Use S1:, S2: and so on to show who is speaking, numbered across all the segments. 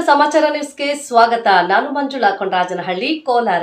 S1: ಸಮಾಚಾರ ನ್ಯೂಸ್ಗೆ ಸ್ವಾಗತ. ನಾನು ಮಂಜುಳಾ ಕೊಂಡರಾಜನಹಳ್ಳಿ ಕೋಲಾರ.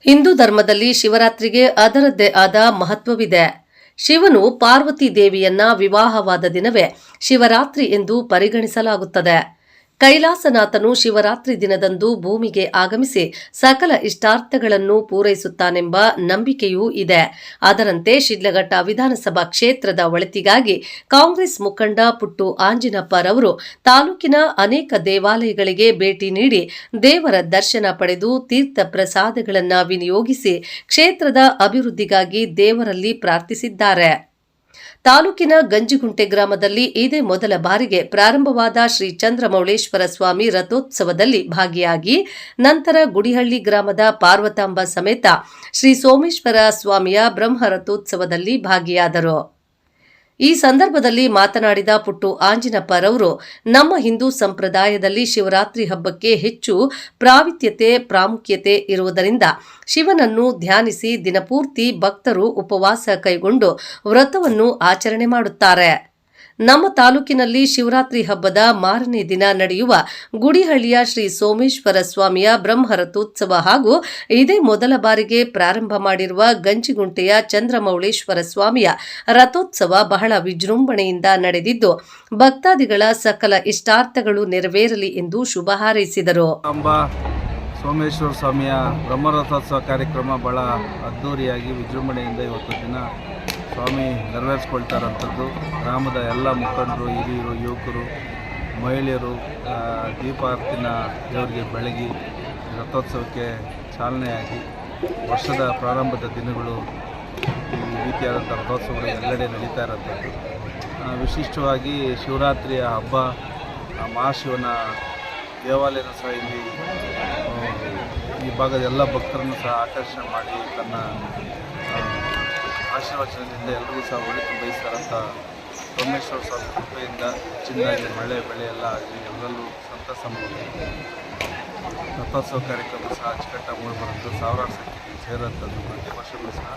S1: ಹಿಂದೂ ಧರ್ಮದಲ್ಲಿ ಶಿವರಾತ್ರಿಗೆ ಅದರದ್ದೇ ಆದ ಮಹತ್ವವಿದೆ. ಶಿವನು ಪಾರ್ವತಿ ದೇವಿಯನ್ನ ವಿವಾಹವಾದ ದಿನವೇ ಶಿವರಾತ್ರಿ ಎಂದು ಪರಿಗಣಿಸಲಾಗುತ್ತದೆ. ಕೈಲಾಸನಾಥನು ಶಿವರಾತ್ರಿ ದಿನದಂದು ಭೂಮಿಗೆ ಆಗಮಿಸಿ ಸಕಲ ಇಷ್ಟಾರ್ಥಗಳನ್ನು ಪೂರೈಸುತ್ತಾನೆಂಬ ನಂಬಿಕೆಯೂ ಇದೆ. ಅದರಂತೆ ಶಿಡ್ಲಘಟ್ಟ ವಿಧಾನಸಭಾ ಕ್ಷೇತ್ರದ ಒಳಿತಿಗಾಗಿ ಕಾಂಗ್ರೆಸ್ ಮುಖಂಡ ಪುಟ್ಟು ಆಂಜಿನಪ್ಪರವರು ತಾಲೂಕಿನ ಅನೇಕ ದೇವಾಲಯಗಳಿಗೆ ಭೇಟಿ ನೀಡಿ ದೇವರ ದರ್ಶನ ಪಡೆದು ತೀರ್ಥ ಪ್ರಸಾದಗಳನ್ನು ವಿನಿಯೋಗಿಸಿ ಕ್ಷೇತ್ರದ ಅಭಿವೃದ್ಧಿಗಾಗಿ ದೇವರಲ್ಲಿ ಪ್ರಾರ್ಥಿಸಿದ್ದಾರೆ. ತಾಲೂಕಿನ ಗಂಜಿಗುಂಟೆ ಗ್ರಾಮದಲ್ಲಿ ಇದೇ ಮೊದಲ ಬಾರಿಗೆ ಪ್ರಾರಂಭವಾದ ಶ್ರೀ ಚಂದ್ರಮೌಳೇಶ್ವರ ಸ್ವಾಮಿ ರಥೋತ್ಸವದಲ್ಲಿ ಭಾಗಿಯಾಗಿ ನಂತರ ಗುಡಿಹಳ್ಳಿ ಗ್ರಾಮದ ಪಾರ್ವತಾಂಬ ಸಮೇತ ಶ್ರೀ ಸೋಮೇಶ್ವರ ಸ್ವಾಮಿಯ ಬ್ರಹ್ಮ ರಥೋತ್ಸವದಲ್ಲಿ ಭಾಗಿಯಾದರು. ಈ ಸಂದರ್ಭದಲ್ಲಿ ಮಾತನಾಡಿದ ಪುಟ್ಟು ಆಂಜಿನಪ್ಪರವರು ನಮ್ಮ ಹಿಂದೂ ಸಂಪ್ರದಾಯದಲ್ಲಿ ಶಿವರಾತ್ರಿ ಹಬ್ಬಕ್ಕೆ ಹೆಚ್ಚು ಪ್ರಾವಿತ್ಯತೆ, ಪ್ರಾಮುಖ್ಯತೆ ಇರುವುದರಿಂದ ಶಿವನನ್ನು ಧ್ಯಾನಿಸಿ ದಿನಪೂರ್ತಿ ಭಕ್ತರು ಉಪವಾಸ ಕೈಗೊಂಡು ವ್ರತವನ್ನು ಆಚರಣೆ ಮಾಡುತ್ತಾರೆ. ನಮ್ಮ ತಾಲೂಕಿನಲ್ಲಿ ಶಿವರಾತ್ರಿ ಹಬ್ಬದ ಮಾರನೇ ದಿನ ನಡೆಯುವ ಗುಡಿಹಳ್ಳಿಯ ಶ್ರೀ ಸೋಮೇಶ್ವರ ಸ್ವಾಮಿಯ ಬ್ರಹ್ಮರಥೋತ್ಸವ ಹಾಗೂ ಇದೇ ಮೊದಲ ಬಾರಿಗೆ ಪ್ರಾರಂಭ ಮಾಡಿರುವ ಗಂಜಿಗುಂಟೆಯ ಚಂದ್ರಮೌಳೇಶ್ವರ ಸ್ವಾಮಿಯ ರಥೋತ್ಸವ ಬಹಳ ವಿಜೃಂಭಣೆಯಿಂದ ನಡೆದಿದ್ದು, ಭಕ್ತಾದಿಗಳ ಸಕಲ ಇಷ್ಟಾರ್ಥಗಳು ನೆರವೇರಲಿ ಎಂದು ಶುಭ ಹಾರೈಸಿದರು.
S2: ಸೋಮೇಶ್ವರ ಸ್ವಾಮಿಯ ಬ್ರಹ್ಮರಥೋತ್ಸವ ಕಾರ್ಯಕ್ರಮ ಬಹಳ ಅದ್ದೂರಿಯಾಗಿ ವಿಜೃಂಭಣೆಯಿಂದ ಇವತ್ತು ದಿನ ಸ್ವಾಮಿ ನೆರವೇರಿಸ್ಕೊಳ್ತಾರಂಥದ್ದು. ಗ್ರಾಮದ ಎಲ್ಲ ಮುಖಂಡರು, ಹಿರಿಯರು, ಯುವಕರು, ಮಹಿಳೆಯರು ದೀಪಾರ್ತಿನ ದೇವರಿಗೆ ಬೆಳಗಿ ರಥೋತ್ಸವಕ್ಕೆ ಚಾಲನೆಯಾಗಿ ವರ್ಷದ ಪ್ರಾರಂಭದ ದಿನಗಳು ಈ ರೀತಿಯಾದಂಥ ರಥೋತ್ಸವಗಳು ಎಲ್ಲೆಡೆ ನಡೀತಾ ಇರೋಂಥದ್ದು. ವಿಶಿಷ್ಟವಾಗಿ ಶಿವರಾತ್ರಿಯ ಹಬ್ಬ ಮಹಾಶಿವನ ದೇವಾಲಯನೂ ಸಹ ಇಲ್ಲಿ ಈ ಭಾಗದ ಎಲ್ಲ ಭಕ್ತರನ್ನು ಸಹ ಆಕರ್ಷಣೆ ಮಾಡಿ ತನ್ನ ಆಶೀರ್ವಚನದಿಂದ ಎಲ್ಲರಿಗೂ ಸಹ ಒಳಿತು ಬಯಸ್ತಾರಂಥ ಸೋಮೇಶ್ವರ ಸ್ವಾಮಿ ಕೃಪೆಯಿಂದ ಚೆನ್ನಾಗಿ ಮಳೆ, ಬೆಳೆ ಎಲ್ಲ ಆಗಲಿ ಎಲ್ಲರಲ್ಲೂ ಸಂತಸ ಮೂಡಿ. ರಥೋತ್ಸವ ಕಾರ್ಯಕ್ರಮ ಸಹ ಅಚ್ಚುಕಟ್ಟಾಗಿ ಮೂಡಿಬರುತ್ತದೆ ಸಾವಿರಾರು ಸಂಖ್ಯೆಯಲ್ಲಿ ಸೇರಂಥದ್ದು ಪ್ರತಿ ವರ್ಷಗಳು ಸಹ.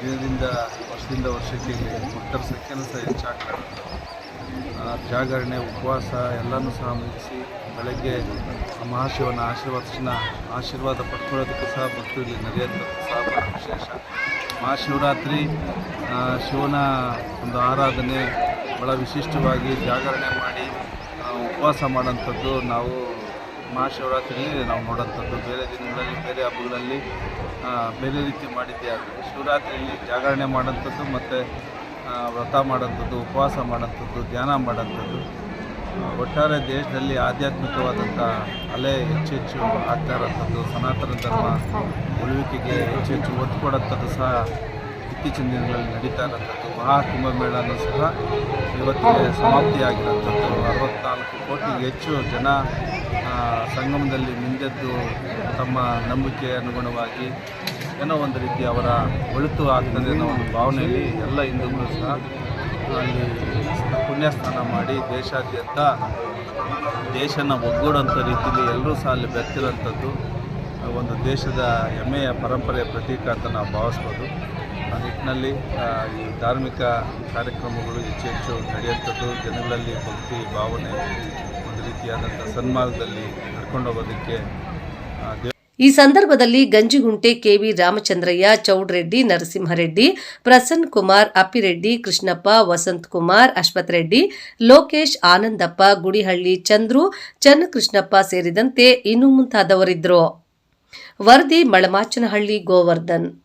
S2: ದಿನದಿಂದ ವರ್ಷದಿಂದ ವರ್ಷಕ್ಕೆ ಭಕ್ತರ ಸಂಖ್ಯೆನೂ ಸಹ ಹೆಚ್ಚಾಗ್ತಾ ಜಾಗರಣೆ, ಉಪವಾಸ ಎಲ್ಲನೂ ಸಹ ಮುಗಿಸಿ ಬೆಳಗ್ಗೆ ಮಹಾಶಿವನ ಆಶೀರ್ವಚನ ಆಶೀರ್ವಾದ ಪಡ್ಕೊಳ್ಳೋದಕ್ಕೂ ಸಹ ಭಕ್ತರು ಇಲ್ಲಿ ನಡೆಯೋಂಥದ್ದು ಸಹ ವಿಶೇಷ. ಮಹಾಶಿವರಾತ್ರಿ ಶಿವನ ಒಂದು ಆರಾಧನೆ ಭಾಳ ವಿಶಿಷ್ಟವಾಗಿ ಜಾಗರಣೆ ಮಾಡಿ ಉಪವಾಸ ಮಾಡೋಂಥದ್ದು ನಾವು ಮಹಾಶಿವರಾತ್ರಿಯಲ್ಲಿ ನಾವು ನೋಡೋಂಥದ್ದು ಬೇರೆ ದಿನಗಳಲ್ಲಿ, ಬೇರೆ ಹಬ್ಬಗಳಲ್ಲಿ ಬೇರೆ ರೀತಿ ಮಾಡಿದ್ದೇವೆ ಆದರೆ ಶಿವರಾತ್ರಿಯಲ್ಲಿ ಜಾಗರಣೆ ಮಾಡೋಂಥದ್ದು ಮತ್ತು ವ್ರತ ಮಾಡೋಂಥದ್ದು ಉಪವಾಸ ಮಾಡೋಂಥದ್ದು ಧ್ಯಾನ ಮಾಡೋಂಥದ್ದು ಒಟ್ಟಾರೆ ದೇಶದಲ್ಲಿ ಆಧ್ಯಾತ್ಮಿಕವಾದಂಥ ಅಲೆ ಹೆಚ್ಚು ಹೆಚ್ಚು ಆಗ್ತಾ ಇರೋಂಥದ್ದು ಸನಾತನ ಧರ್ಮ ಉಳುವಿಕೆಗೆ ಹೆಚ್ಚು ಹೆಚ್ಚು ಒತ್ತು ಕೊಡೋಂಥದ್ದು ಸಹ ಇತ್ತೀಚಿನ ದಿನಗಳಲ್ಲಿ ನಡೀತಾ ಇರೋಂಥದ್ದು ಮಹಾ ಕುಂಭಮೇಳನೂ ಸಹ ಇವತ್ತಿಗೆ ಸಮಾಪ್ತಿಯಾಗಿರೋಂಥದ್ದು ಅರವತ್ತ್ನಾಲ್ಕು ಕೋಟಿಗೆ ಹೆಚ್ಚು ಜನ ಸಂಗಮದಲ್ಲಿ ಮಿಂದೆದ್ದು ತಮ್ಮ ನಂಬಿಕೆ ಅನುಗುಣವಾಗಿ ಏನೋ ಒಂದು ರೀತಿ ಅವರ ಒಳಿತು ಆಗ್ತದೆ ಅನ್ನೋ ಒಂದು ಭಾವನೆಯಲ್ಲಿ ಎಲ್ಲ ಹಿಂದೂಗಳು ಸಹ ಅಲ್ಲಿ ಪುಣ್ಯಸ್ನಾನ ಮಾಡಿ ದೇಶಾದ್ಯಂತ ದೇಶನ ಒಗ್ಗೂಡೋಂಥ ರೀತಿಯಲ್ಲಿ ಎಲ್ಲರೂ ಸಹ ಅಲ್ಲಿ ಬೆರ್ತಿರೋಂಥದ್ದು ಒಂದು ದೇಶದ ಹೆಮ್ಮೆಯ ಪರಂಪರೆಯ ಪ್ರತೀಕ ಅಂತ ನಾವು ಭಾವಿಸ್ಬೋದು. ಆ ನಿಟ್ಟಿನಲ್ಲಿ ಈ ಧಾರ್ಮಿಕ ಕಾರ್ಯಕ್ರಮಗಳು ಹೆಚ್ಚು ಹೆಚ್ಚು ನಡೆಯುವಂಥದ್ದು, ಜನಗಳಲ್ಲಿ ಭಕ್ತಿ ಭಾವನೆ, ಒಂದು ರೀತಿಯಾದಂಥ ಸನ್ಮಾರ್ಗದಲ್ಲಿ ನಡ್ಕೊಂಡು ಹೋಗೋದಕ್ಕೆ
S1: ಈ ಸಂದರ್ಭದಲ್ಲಿ ಗಂಜಿಗುಂಟೆ ಕೆವಿ ರಾಮಚಂದ್ರಯ್ಯ, ಚೌಡ್ರೆಡ್ಡಿ, ನರಸಿಂಹರೆಡ್ಡಿ, ಪ್ರಸನ್ನ ಕುಮಾರ್, ಅಪ್ಪಿರೆಡ್ಡಿ, ಕೃಷ್ಣಪ್ಪ, ವಸಂತ್ ಕುಮಾರ್, ಅಶ್ವಥ್ ರೆಡ್ಡಿ, ಲೋಕೇಶ್, ಆನಂದಪ್ಪ, ಗುಡಿಹಳ್ಳಿ, ಚಂದ್ರು, ಚನ್ನಕೃಷ್ಣಪ್ಪ ಸೇರಿದಂತೆ ಇನ್ನು ಮುಂತಾದವರಿದ್ದರು. ವರದಿ ಮಳಮಾಚನಹಳ್ಳಿ, ಗೋವರ್ಧನ್.